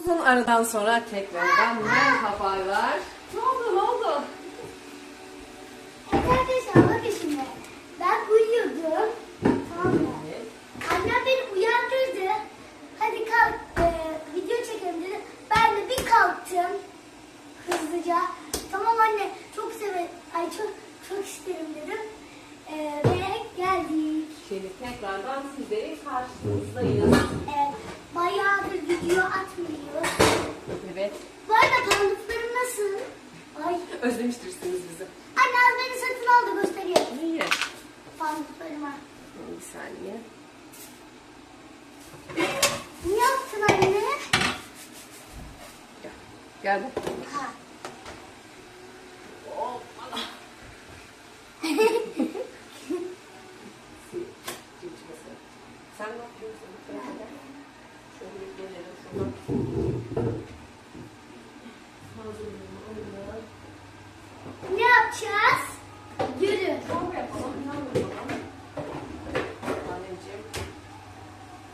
Uzun aradan sonra tekrardan merhabalar. Ne oldu ne oldu? Evet arkadaşlar bakın şimdi. Ben uyuyordum. Tamam mı? Evet. Annem beni uyandırdı. Hadi kalk e, video çekelim dedi. Ben de bir kalktım. Hızlıca. Tamam anne çok severim. Ay çok çok isterim dedim. E, ve geldik. Şimdi tekrardan sizlerin karşınızdayız. E, bayağıdır video atmıyoruz. Evet. Bu arada tanıdıklarım nasıl? Ay. Özlemiştirsiniz bizi. Anne az beni satın aldı gösteriyor. İyi. Tanıdıklarıma. Bir saniye. Ne yaptın anne? Gel. Gel bak. Ha. Sen ne yapıyorsun? Şöyle gelelim şuradan. Hazırlayalım, alalım. Ne yapacağız? Yürü. Çorba yapalım, pilav yapalım. Anneciğim.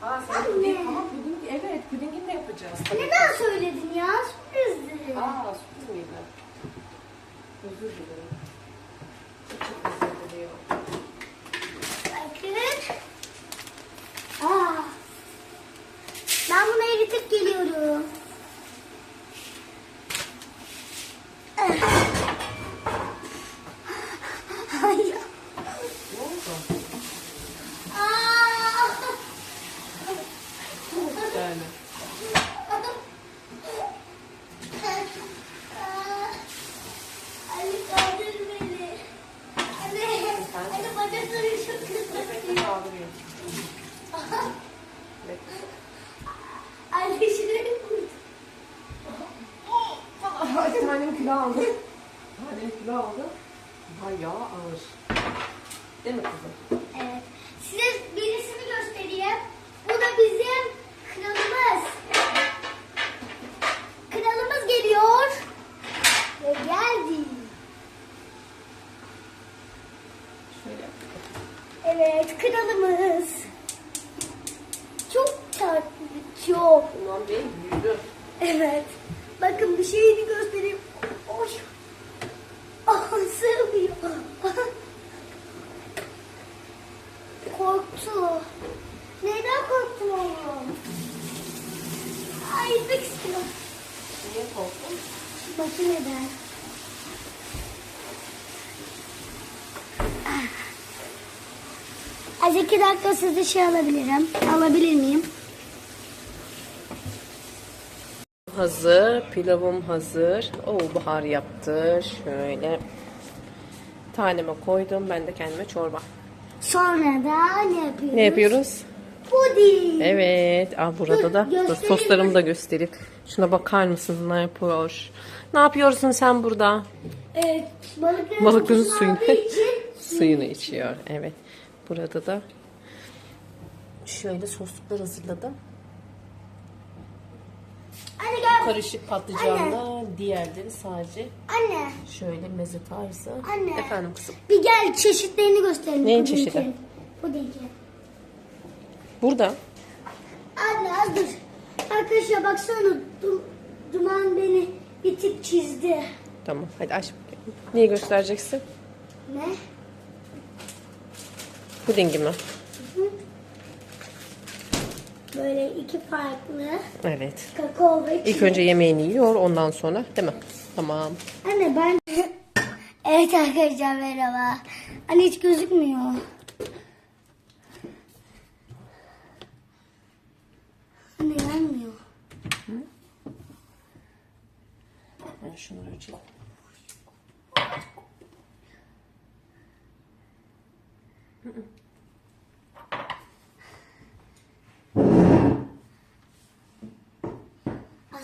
Aa sen Anne. puding, ama puding, evet pudingini de yapacağız. tabii. Neden söyledin ya? Sürprizdi. Aa sürpriz miydi? Özür dilerim. Çok çok özür diliyorum. Bakın. Aa. Ben bunu eritip geliyorum. Ay. Ne oldu? Aa. Yani. Ali kaldır beni. Anne, anne bacaklarım çok Bekle kötü. kaldırıyorum. Bekle. Anne şuraya vurdu. Ay tanem kilo aldı. Tanem kilo aldı. Bayağı ağır. Değil mi kızım? Evet. Size birisini göstereyim. Bu da bizim kralımız. Kralımız geliyor. Ve geldi. Şöyle. Evet kralımız. Çok tatlı. Çok. Ulan Bey büyüdü. Evet. Bakın bir şeyini göstereyim. Oy. Ah sığmıyor. Korktu. Neden korktun oğlum? Ay gitmek istiyorum. Niye korktun? Bakın neden. Az iki dakika sizi şey alabilirim. Alabilir miyim? Hazır. Pilavım hazır. Oo Bahar yaptı. Şöyle. Taneme koydum. Ben de kendime çorba. Sonra da ne yapıyoruz? Ne yapıyoruz? Puding. Evet. Aa, burada da Dur, dur, göstereyim. soslarımı da göstereyim. Şuna bakar mısınız ne yapıyor? Ne yapıyorsun sen burada? Evet, balıkların, Balıkların suyunu, suyunu içiyor. Evet. Burada da şöyle sosluklar hazırladım. Karışık patlıcanla diğerleri sadece Anne, şöyle meze tarzı. Anne. Efendim kızım. bir gel çeşitlerini gösterelim. Neyin pudingin. çeşidi? Pudingin. Burada Anne az dur. Arkadaşlar baksana du- duman beni bir tip çizdi. Tamam hadi aç bakayım. Neyi göstereceksin? Ne? Pudingi mi? Böyle iki farklı Evet. kakao ve İlk önce yemeğini yiyor ondan sonra değil mi? Tamam. Anne ben... evet arkadaşlar merhaba. Anne hiç gözükmüyor. Anne yanmıyor. Ben şunları açayım.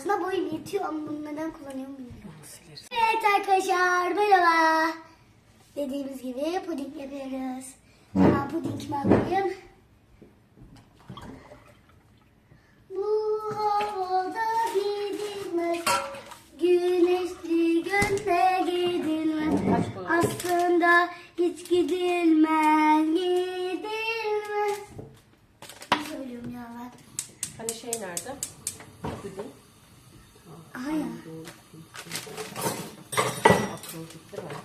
Aslında boyum yetiyor ama bunu neden kullanıyorum bilmiyorum. Evet arkadaşlar merhaba. Dediğimiz gibi puding yapıyoruz. Hemen pudingimi alayım. Bu havada gidilmez. Güneşli günde gidilmez. Aslında hiç gidilmez, gidilmez. Ne söylüyorum ya ben? Hani şey nerede? Puding.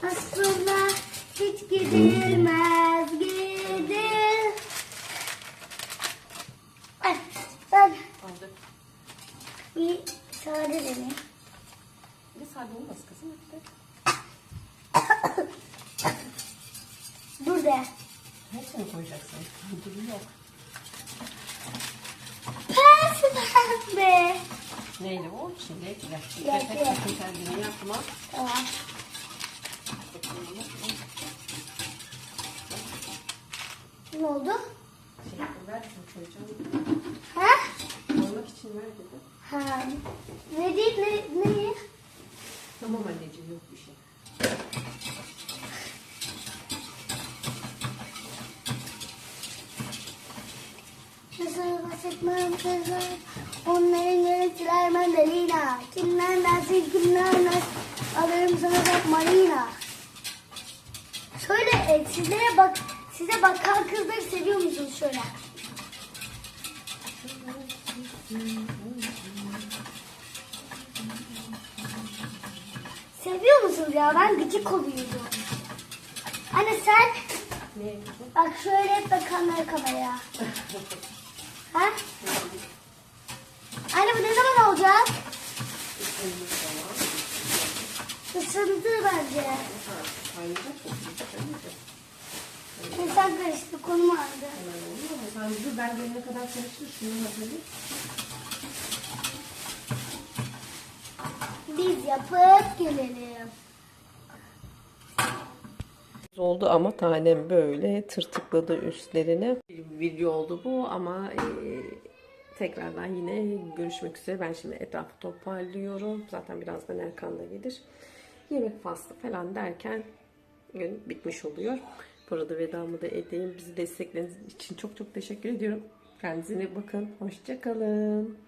Aslında hiç gidilmez gidilir. Ay, ben bir sade deneyim. Bir sade olmaz kızım. De. Hepsini koyacaksın. Müdürü yok. Neydi o? Çilek. Çilek. Çilek, Çilek. çilek. Çilek. Kendini yapma. Tamam. Ne oldu? Şey, ver koyacağım. Ha? Koymak için ver dedim. Ha. Ne değil ne, ne? Tamam anneciğim yok bir şey. Nasıl bahsetmem kızlar Onların görüntüler mandalina Kimler dersin kimler dersin Alırım sana bak marina Şöyle e, sizlere bak Size bakan kızları seviyor musunuz şöyle? Seviyor musunuz ya? Ben gıcık oluyordum. Anne sen Ne bak şöyle hep bakanlar kameraya. ha? Anne bu ne zaman olacak? Isındı bence. İnsan karıştı konum aldı. Sen dur ben gelene kadar çalıştır. Şunu hazırlayayım. Biz yapıp gelelim. oldu ama tanem böyle tırtıkladı üstlerine. Video oldu bu ama e, tekrardan yine görüşmek üzere. Ben şimdi etrafı toparlıyorum. Zaten birazdan Erkan da gelir. Yemek faslı falan derken gün bitmiş oluyor. Burada vedamı da edeyim. Bizi destekleriniz için çok çok teşekkür ediyorum. Kendinize bakın. Hoşçakalın.